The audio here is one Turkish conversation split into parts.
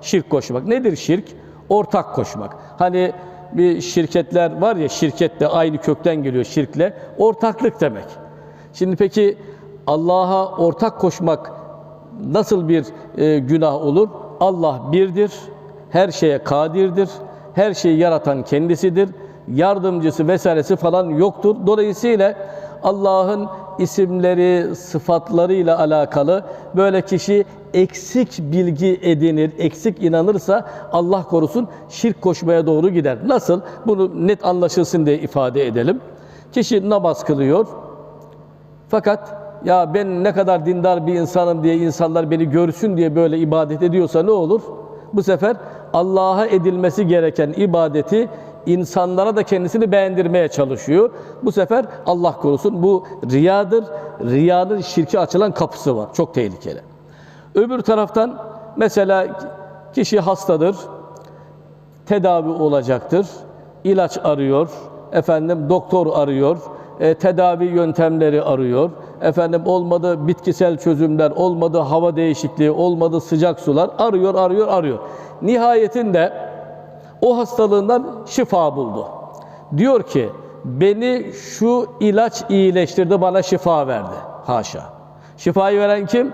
Şirk koşmak. Nedir şirk? Ortak koşmak. Hani bir şirketler var ya şirket de aynı kökten geliyor şirkle. Ortaklık demek. Şimdi peki Allah'a ortak koşmak nasıl bir e, günah olur? Allah birdir, her şeye kadirdir, her şeyi yaratan kendisidir, yardımcısı vesairesi falan yoktur. Dolayısıyla Allah'ın isimleri, sıfatlarıyla alakalı böyle kişi eksik bilgi edinir, eksik inanırsa Allah korusun şirk koşmaya doğru gider. Nasıl? Bunu net anlaşılsın diye ifade edelim. Kişi namaz kılıyor, fakat ya ben ne kadar dindar bir insanım diye insanlar beni görsün diye böyle ibadet ediyorsa ne olur? Bu sefer Allah'a edilmesi gereken ibadeti insanlara da kendisini beğendirmeye çalışıyor. Bu sefer Allah korusun bu riyadır. Riyanın şirki açılan kapısı var. Çok tehlikeli. Öbür taraftan mesela kişi hastadır, tedavi olacaktır. İlaç arıyor, efendim doktor arıyor, e, tedavi yöntemleri arıyor. Efendim olmadı bitkisel çözümler, olmadı hava değişikliği, olmadı sıcak sular arıyor, arıyor, arıyor. Nihayetinde o hastalığından şifa buldu. Diyor ki beni şu ilaç iyileştirdi, bana şifa verdi. Haşa. Şifayı veren kim?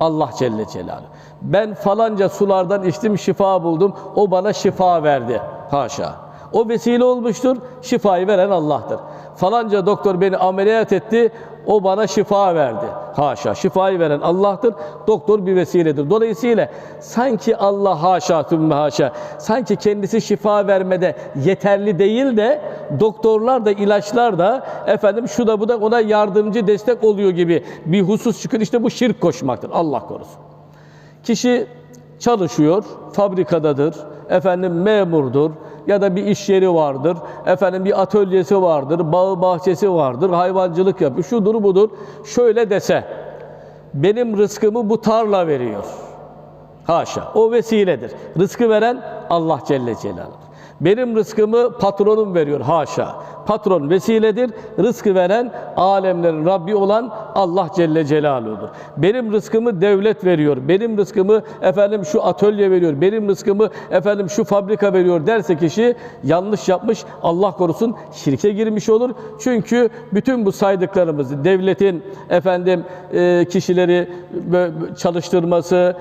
Allah Celle Celaluhu. Ben falanca sulardan içtim, şifa buldum. O bana şifa verdi. Haşa. O vesile olmuştur. Şifayı veren Allah'tır. Falanca doktor beni ameliyat etti. O bana şifa verdi. Haşa. Şifayı veren Allah'tır. Doktor bir vesiledir. Dolayısıyla sanki Allah haşa tümme haşa sanki kendisi şifa vermede yeterli değil de doktorlar da ilaçlar da efendim şu da bu da ona yardımcı destek oluyor gibi bir husus çıkıyor. İşte bu şirk koşmaktır. Allah korusun. Kişi çalışıyor, fabrikadadır, efendim memurdur ya da bir iş yeri vardır, efendim bir atölyesi vardır, bağı bahçesi vardır, hayvancılık yapıyor, şudur budur. Şöyle dese, benim rızkımı bu tarla veriyor. Haşa, o vesiledir. Rızkı veren Allah Celle Celaluhu. Benim rızkımı patronum veriyor. Haşa. Patron vesiledir. Rızkı veren alemlerin Rabbi olan Allah Celle Celaluhu'dur. Benim rızkımı devlet veriyor. Benim rızkımı efendim şu atölye veriyor. Benim rızkımı efendim şu fabrika veriyor derse kişi yanlış yapmış. Allah korusun şirke girmiş olur. Çünkü bütün bu saydıklarımız devletin efendim kişileri çalıştırması,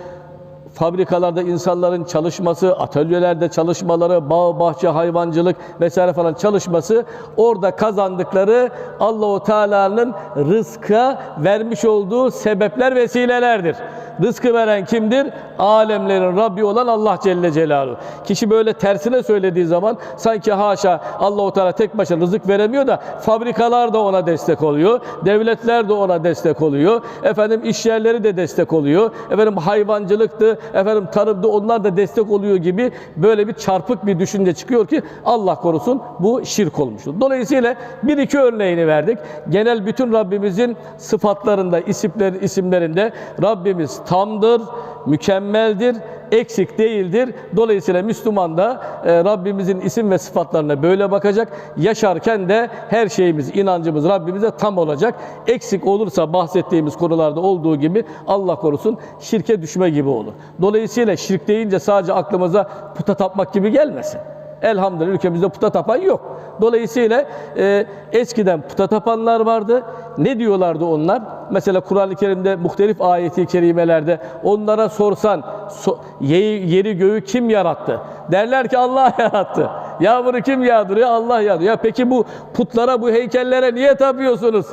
fabrikalarda insanların çalışması, atölyelerde çalışmaları, bağ, bahçe, hayvancılık vesaire falan çalışması orada kazandıkları Allahu Teala'nın rızka vermiş olduğu sebepler vesilelerdir. Rızkı veren kimdir? Alemlerin Rabbi olan Allah Celle Celaluhu. Kişi böyle tersine söylediği zaman sanki haşa Allahu Teala tek başına rızık veremiyor da fabrikalar da ona destek oluyor. Devletler de ona destek oluyor. Efendim iş yerleri de destek oluyor. Efendim hayvancılıktı, efendim tarımda onlar da destek oluyor gibi böyle bir çarpık bir düşünce çıkıyor ki Allah korusun bu şirk olmuştur. Dolayısıyla bir iki örneğini verdik. Genel bütün Rabbimizin sıfatlarında, isimler, isimlerinde Rabbimiz tamdır, mükemmeldir, eksik değildir. Dolayısıyla Müslüman da e, Rabbimizin isim ve sıfatlarına böyle bakacak. Yaşarken de her şeyimiz, inancımız Rabbimize tam olacak. Eksik olursa bahsettiğimiz konularda olduğu gibi Allah korusun şirke düşme gibi olur. Dolayısıyla şirk deyince sadece aklımıza puta tapmak gibi gelmesin. Elhamdülillah ülkemizde puta tapan yok. Dolayısıyla e, eskiden puta tapanlar vardı. Ne diyorlardı onlar? Mesela Kur'an-ı Kerim'de muhtelif ayeti kerimelerde onlara sorsan so- yeri, yeri göğü kim yarattı? Derler ki Allah yarattı. Yağmuru kim yağdırıyor? Allah yağdırıyor. Ya peki bu putlara, bu heykellere niye tapıyorsunuz?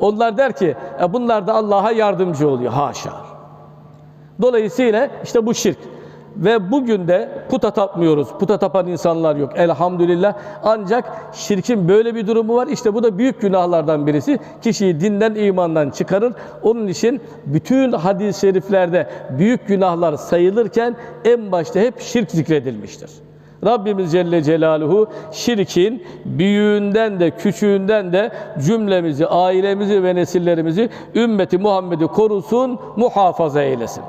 Onlar der ki e, bunlar da Allah'a yardımcı oluyor. Haşa. Dolayısıyla işte bu şirk. Ve bugün de puta tapmıyoruz. Puta tapan insanlar yok. Elhamdülillah. Ancak şirkin böyle bir durumu var. İşte bu da büyük günahlardan birisi. Kişiyi dinden, imandan çıkarır. Onun için bütün hadis-i şeriflerde büyük günahlar sayılırken en başta hep şirk zikredilmiştir. Rabbimiz Celle Celaluhu şirkin büyüğünden de küçüğünden de cümlemizi, ailemizi ve nesillerimizi ümmeti Muhammed'i korusun, muhafaza eylesin.